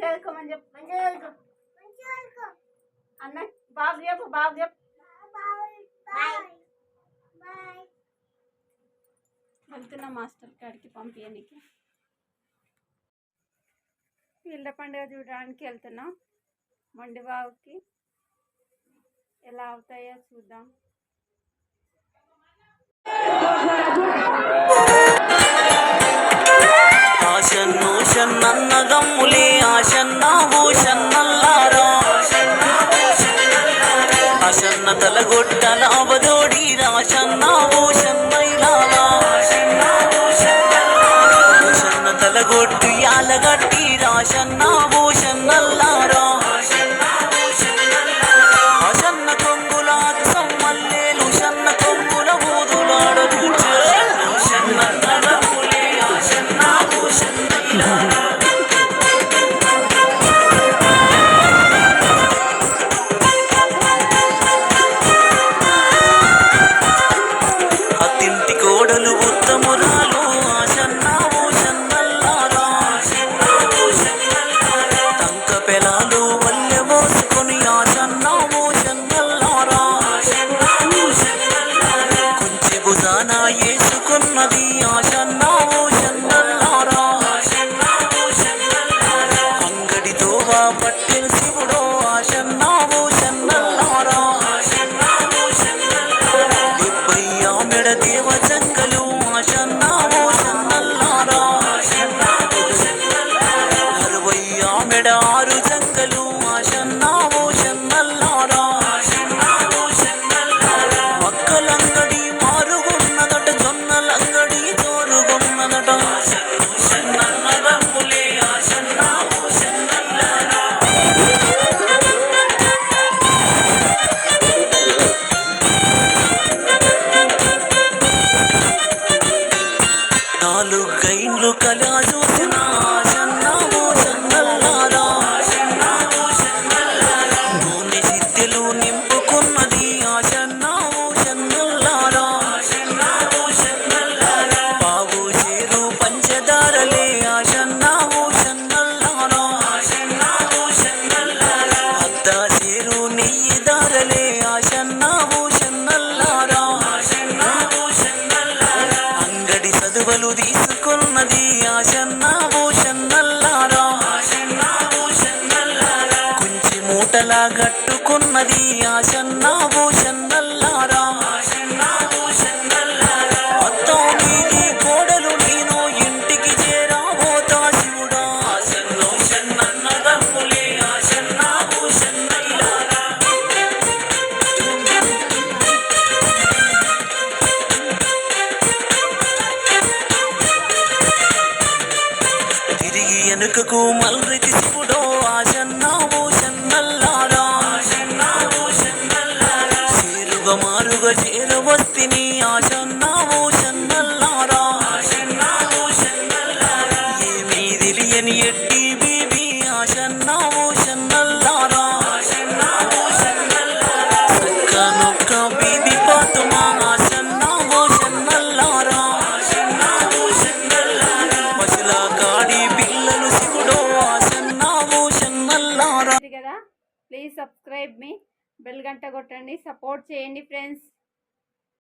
మంచిగా చదువుకోమని చెప్పు మంచిగా చదువుకో. అన్న బాబు చెప్పు బాబు చెప్పు. వెళ్తున్నా మాస్టర్ కాడికి పంపించడానికి పిల్ల పండుగ చూడడానికి వెళ్తున్నాం. మొండిబాబుకి ఎలా అవుతాయో చూద్దాం. ఆశన్న తలగొట్టల అవదోడి రాశన్న ఓ ఆశన్న తలగొట్టు యాలగట్టు నాలుగైండ్లు గైన్లు చూసినా. అంగడి చదువులు తీసుకున్నది ఆశన్న భూషన్నల్లారా? కుంచి మూటలా గట్టుకున్నది ఆశన్న భూషన్నల్లారా? తిరిగి వెనుకకు మల్రెతి శివుడో ఆశన్న భూషన్నల్లారా చేరుగా మారుగా చేరవస్తిని ఆశన్న ప్లీజ్ సబ్స్క్రైబ్ మీ బెల్ గంట కొట్టండి సపోర్ట్ చేయండి ఫ్రెండ్స్.